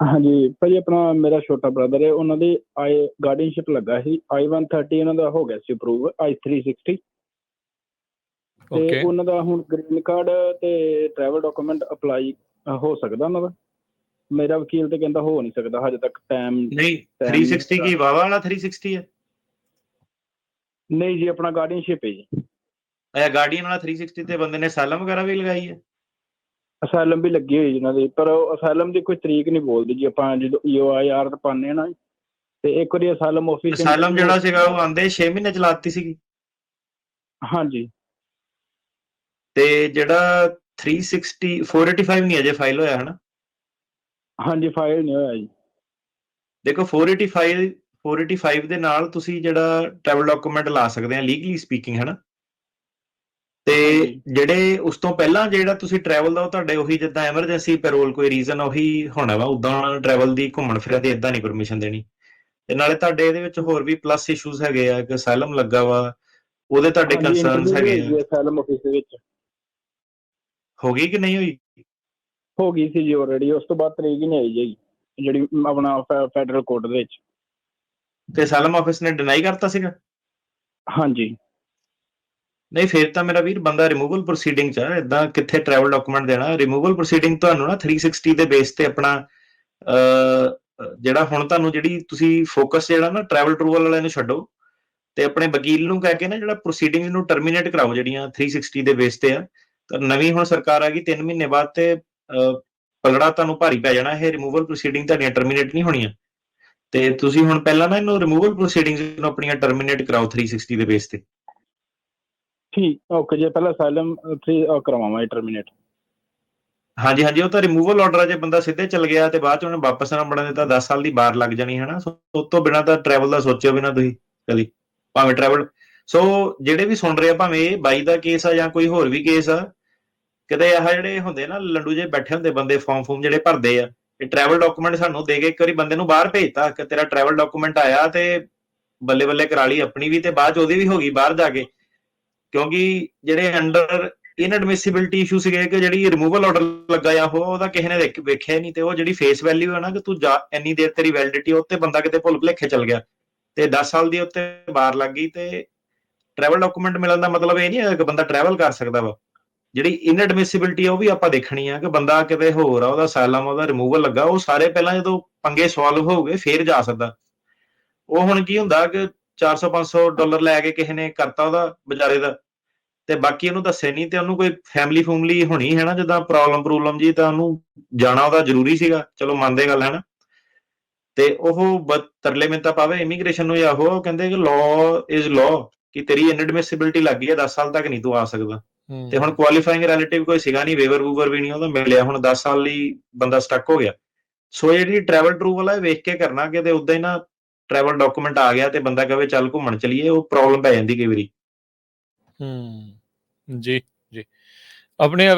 ਹਾਂਜੀ ਭਾਜੀ ਆਪਣਾ ਮੇਰਾ ਛੋਟਾ ਬ੍ਰਦਰ ਹੈ ਉਹਨਾਂ ਦੀ ਆਈ ਗਾਰਡੀਅਨਸ਼ਿਪ ਲੱਗਾ ਸੀ I-130 ਉਹਨਾਂ ਦਾ ਹੋ ਗਿਆ ਸੀ ਅਪਰੂਵ I-360 ਤੇ ਓਕੇ ਉਹਨਾਂ ਦਾ ਹੁਣ ਗ੍ਰੀਨ ਕਾਰਡ ਤੇ ਟਰੈਵਲ ਡਾਕੂਮੈਂਟ ਅਪਲਾਈ ਹੋ ਸਕਦਾ ਉਹਨਾਂ ਦਾ? ਮੇਰਾ ਵਕੀਲ ਤੇ ਕਹਿੰਦਾ ਹੋ ਨਹੀਂ ਸਕਦਾ ਹਜੇ ਤੱਕ ਟਾਈਮ ਨਹੀਂ 360 ਕੀ ਵਾਵਾ ਵਾਲਾ 360 ਹੈ? ਨਹੀਂ ਜੀ ਆਪਣਾ ਗਾਰਡੀਅਨਸ਼ਿਪ ਹੈ ਜੀ। ਇਹ ਗਾਰਡੀਅਨ ਵਾਲਾ 360 ਤੇ ਬੰਦੇ ਨੇ ਸਾਲਮ ਵਗੈਰਾ ਵੀ ਲਗਾਈ ਹੈ? ਅਸਾਈਲਮ ਵੀ ਲੱਗੀ ਹੋਈ ਜੀ ਉਹਨਾਂ ਦੀ ਪਰ ਉਹ ਅਸਾਈਲਮ ਦੀ ਕੋਈ ਤਰੀਕ ਨਹੀਂ ਬੋਲਦੀ ਜੀ ਆਪਾਂ ਜਦੋਂ EOIR ਤੇ ਪਾਉਂਦੇ ਆ ਨਾ ਤੇ ਇੱਕ ਵਾਰੀ ਅਸਾਈਲਮ ਆਫਿਸ ਸਾਲਮ ਜਿਹੜਾ ਸੀਗਾ ਉਹ ਆਂਦੇ 6 ਮਹੀਨੇ ਚਲਾਤੀ ਸੀਗੀ। ਹਾਂਜੀ। ਤੇ ਜਿਹੜਾ 360 485 ਨਹੀਂ ਅਜੇ ਫਾਈਲ ਹੋਇਆ ਹਨਾ? ਹਾਂਜੀ ਫਾਈਲ ਨਹੀਂ ਹੋਇਆ ਜੀ। ਦੇਖੋ 485 485 ਦੇ ਨਾਲ ਤੁਸੀਂ ਜਿਹੜਾ ਟਰੈਵਲ ਡਾਕੂਮੈਂਟ ਲਾ ਸਕਦੇ ਆ ਲੀਗਲੀ ਸਪੀਕਿੰਗ ਹਨਾ? ਤੇ। ਜਿਹੜੇ ਉਸ ਤੋਂ ਪਹਿਲਾਂ ਜਿਹੜਾ ਤੁਸੀਂ ਟਰੈਵਲ ਦਾ ਉਹ ਤੁਹਾਡੇ ਉਹੀ ਜਿੱਦਾਂ ਐਮਰਜੈਂਸੀ ਪੈਰੋਲ ਕੋਈ ਰੀਜ਼ਨ ਉਹੀ ਹੋਣਾ ਵਾ ਉਦਾਂ ਟਰੈਵਲ ਦੀ ਘੁੰਮਣ ਫਿਰਨ ਦੀ ਇਦਾਂ ਨਹੀਂ ਪਰਮਿਸ਼ਨ ਦੇਣੀ। ਤੇ ਨਾਲੇ ਤੁਹਾਡੇ ਇਹਦੇ ਵਿੱਚ ਹੋਰ ਵੀ ਪਲੱਸ ਇਸ਼ੂਜ਼ ਹੈਗੇ ਆ ਕਿ ਅਸਾਈਲਮ ਲੱਗਾ ਵਾ ਉਹਦੇ ਤੁਹਾਡੇ ਕੰਸਰਨਸ ਹੈਗੇ ਆ। ਅਸਾਈਲਮ ਆਫਿਸ ਦੇ ਵਿੱਚ। ਹੋ ਗਈ ਕਿ ਨਹੀਂ ਹੋਈ? ਹੋ ਗਈ ਸੀ ਜੀ ਆਲਰੇਡੀ ਉਸ ਤੋਂ ਬਾਅਦ ਤਰੀਕ ਹੀ ਨਹੀਂ ਆਈ ਜੀ ਜਿਹੜੀ ਆਪਣਾ ਫੈਡਰਲ ਕੋਰਟ ਦੇ ਵਿੱਚ। ਤੇ ਅਸਾਈਲਮ ਆਫਿਸ ਨੇ ਡਿਨਾਈ ਕਰਤਾ ਸੀਗਾ? ਹਾਂਜੀ। ਨਹੀਂ, ਫਿਰ ਤਾਂ ਮੇਰਾ ਵੀਰ ਬੰਦਾ ਰਿਮੂਵਲ ਪ੍ਰੋਸੀਡਿੰਗ ਚ ਆ ਇਦਾਂ ਕਿੱਥੇ ਟਰੈਵਲ ਡਾਕੂਮੈਂਟ ਦੇਣਾ। ਰਿਮੂਵਲ ਪ੍ਰੋਸੀਡਿੰਗ ਤੁਹਾਨੂੰ ਨਾ 360 ਦੇ ਬੇਸ ਤੇ ਆਪਣਾ ਜਿਹੜਾ ਹੁਣ ਤੁਹਾਨੂੰ ਜਿਹੜੀ ਤੁਸੀਂ ਫੋਕਸ ਜਿਹੜਾ ਨਾ ਟਰੈਵਲ ਟਰੂਵਲ ਵਾਲਿਆਂ ਨੂੰ ਛੱਡੋ, ਤੇ ਆਪਣੇ ਵਕੀਲ ਨੂੰ ਕਹਿ ਕੇ ਨਾ ਜਿਹੜਾ ਪ੍ਰੋਸੀਡਿੰਗ ਨੂੰ ਟਰਮੀਨੇਟ ਕਰਾਓ ਜਿਹੜੀਆਂ 360 ਦੇ ਬੇਸ ਤੇ ਆ। ਤਾਂ ਨਵੀਂ ਹੁਣ ਸਰਕਾਰ ਆ ਗਈ 3 ਮਹੀਨੇ ਬਾਅਦ ਤੇ ਪਲੜਾ ਤੁਹਾਨੂੰ ਭਾਰੀ ਪੈ ਜਾਣਾ, ਇਹ ਰਿਮੂਵਲ ਪ੍ਰੋਸੀਡਿੰਗ ਤੁਹਾਡੀਆਂ ਟਰਮੀਨੇਟ ਨਹੀਂ ਹੋਣੀਆਂ। ਤੇ ਤੁਸੀਂ ਹੁਣ ਪਹਿਲਾਂ ਨਾ ਇਹਨੂੰ ਰਿਮੂਵਲ ਪ੍ਰੋਸੀਡਿੰਗਸ ਨੂੰ ਆਪਣੀਆਂ ਟਰਮੀਨੇਟ ਕਰਾਓ 360 ਦੇ ਬੇਸ ਤੇ। ਠੀਕ ਓਕੇ ਜੀ ਪਹਿਲਾਂ ਅਸਾਈਲਮ 3 ਕਰਵਾਵਾਂ ਟਰਮੀਨੇਟ ਹਾਂਜੀ ਹਾਂਜੀ, ਉਹ ਤਾਂ ਰਿਮੂਵਲ ਆਰਡਰ ਆ, ਜੇ ਬੰਦਾ ਸਿੱਧੇ ਚੱਲ ਗਿਆ ਤੇ ਬਾਅਦ ਚ ਉਹਨੇ ਵਾਪਸ ਨਾ ਬਣਾ ਦਿੱਤਾ 10 ਸਾਲ ਦੀ ਬਾਰ ਲੱਗ ਜਾਣੀ ਹੈ ਨਾ ਸੋ, ਉਸ ਤੋਂ ਬਿਨਾ ਤਾਂ ਟਰੈਵਲ ਦਾ ਸੋਚਿਓ ਵੀ ਤੁਸੀਂ ਕਦੀ ਭਾਵੇਂ ਟਰੈਵਲ ਸੋ, ਜਿਹੜੇ ਵੀ ਸੁਣ ਰਹੇ ਆ, ਭਾਵੇਂ ਇਹ ਬਾਈ ਦਾ ਕੇਸ ਆ ਜਾਂ ਕੋਈ ਹੋਰ ਵੀ ਕੇਸ ਆ, ਕਿਤੇ ਆਹ ਜਿਹੜੇ ਹੁੰਦੇ ਨਾ, ਲੰਡੂ ਜੇ ਬੈਠੇ ਹੁੰਦੇ ਬੰਦੇ ਫਾਰਮ ਫੂਮ ਜਿਹੜੇ ਭਰਦੇ ਆ ਇਹ ਟਰੈਵਲ ਡਾਕੂਮੈਂਟ ਸਾਨੂੰ ਦੇ ਕੇ ਇੱਕ ਵਾਰੀ ਬੰਦੇ ਨੂੰ ਬਾਹਰ ਭੇਜਤਾ, ਕਿ ਤੇਰਾ ਟਰੈਵਲ ਡਾਕੂਮੈਂਟ ਆਇਆ ਤੇ ਬੱਲੇ ਬੱਲੇ ਕਰਾ ਲਈ ਆਪਣੀ ਵੀ, ਤੇ ਬਾਅਦ ਚ ਉਹਦੀ ਵੀ ਹੋ ਗਈ, ਬਾਹਰ ਜਾ ਕੇ। ਕਿਉਂਕਿ ਜਿਹੜੇ ਅੰਡਰ ਇਨਐਡਮਿਸਿਬਿਲਟੀ ਇਸ਼ੂ ਸੀਗੇ, ਕਿ ਜਿਹੜੀ ਰਿਮੂਵਲ ਆਰਡਰ ਲੱਗਾ ਆ, ਉਹ ਉਹਦਾ ਕਿਸੇ ਨੇ ਵੇਖਿਆ ਨਹੀਂ ਤੇ ਉਹ ਜਿਹੜੀ ਫੇਸ ਵੈਲਿਊ ਹੈ ਨਾ, ਕਿ ਤੂੰ ਇੰਨੀ ਦੇਰ ਤੇਰੀ ਵੈਲਿਡਿਟੀ ਉੱਤੇ ਬੰਦਾ ਕਿਤੇ ਭੁੱਲ ਭੁਲੇਖੇ ਚੱਲ ਗਿਆ। ਤੇ 10 ਸਾਲ ਦੀ ਉੱਤੇ ਬਾਰ ਲੱਗ ਗਈ ਤੇ ਟਰੈਵਲ ਡਾਕੂਮੈਂਟ ਮਿਲਣ ਦਾ ਮਤਲਬ ਇਹ ਨਹੀਂ ਹੈ ਕਿ ਬੰਦਾ ਟਰੈਵਲ ਕਰ ਸਕਦਾ ਵਾ। ਜਿਹੜੀ ਇਨਐਡਮਿਸਿਬਿਲਟੀ ਆ, ਉਹ ਵੀ ਆਪਾਂ ਦੇਖਣੀ ਆ, ਕਿ ਬੰਦਾ ਕਿਤੇ ਹੋਰ ਆ, ਉਹਦਾ ਸਾਲਮ ਉਹਦਾ ਰਿਮੂਵਲ ਲੱਗਾ, ਉਹ ਸਾਰੇ ਪਹਿਲਾਂ ਜਦੋਂ ਪੰਗੇ ਸੋਲਵ ਹੋ ਗਏ, ਫੇਰ ਜਾ ਸਕਦਾ। ਉਹ ਹੁਣ ਕੀ ਹੁੰਦਾ ਕਿ 400 500 ਡਾਲਰ ਲੈ ਕੇ ਕਿਸੇ ਨੇ ਕਰਤਾ ਉਹਦਾ ਵਿਚਾਰੇ ਦਾ। ਤੇ ਬਾਕੀ ਉਹਨੂੰ ਦੱਸੇ ਨਹੀਂ ਤੇ ਉਹਨੂੰ ਕੋਈ ਫੈਮਿਲੀ ਫੂਮਲੀ ਹੋਣੀ ਹੈ ਨਾ ਜਿੱਦਾਂ ਪ੍ਰੋਬਲਮ ਪ੍ਰੋਬਲਮ ਜੀ ਤਾਂ ਉਹਨੂੰ ਜਾਣਾ ਉਹਦਾ ਜ਼ਰੂਰੀ ਸੀਗਾ। ਚਲੋ ਮੰਨਦੇ ਗੱਲ ਹੈ ਨਾ? ਤੇ ਉਹ ਤਰਲੇ ਮਿੰਤਾ ਪਾਵੇ ਇਮੀਗ੍ਰੇਸ਼ਨ ਨੂੰ ਜਾਂ ਉਹ ਕਹਿੰਦੇ ਕਿ ਲਾਅ ਇਜ਼ ਲਾਅ ਕਿ ਤੇਰੀ ਇਨਐਡਮਿਸਿਬਿਲਟੀ ਲੱਗੀ ਹੈ 10 ਸਾਲ ਤੱਕ ਨਹੀਂ ਤੂੰ ਆ ਸਕਦਾ। ਹੂੰ, ਤੇ ਹੁਣ ਕੁਆਲੀਫਾਈਂਗ ਰਿਲੇਟਿਵ ਕੋਈ ਸੀਗਾ ਨਹੀਂ ਵੇਵਰ ਵੂਵਰ ਵੀ ਨਹੀਂ ਉਹਦਾ ਮਿਲਿਆ। ਹੁਣ 10 ਸਾਲ ਲਈ ਬੰਦਾ ਸਟਕ ਹੋ ਗਿਆ। ਸੋ ਇਹ ਜਿਹੜੀ ਟਰੈਵਲ ਟਰੂ ਵਾਲਾ ਇਹ ਵੇਖ ਕੇ ਕਰਨਾ ਕਿ ਤੇ ਉਦਾਂ ਹੀ ਨਾ ਟਰੈਵਲ ਡਾਕੂਮੈਂਟ ਆ ਗਿਆ ਤੇ ਬੰਦਾ ਕਹੇ ਚੱਲ ਘੁੰਮਣ ਚਲੀਏ ਉਹ ਪ੍ਰੋਬਲਮ ਪੈ ਜਾਂਦੀ ਕਈ ਵਾਰੀ। ਹੂੰ ਜੀ ਜੀ। ਆਪਣੇ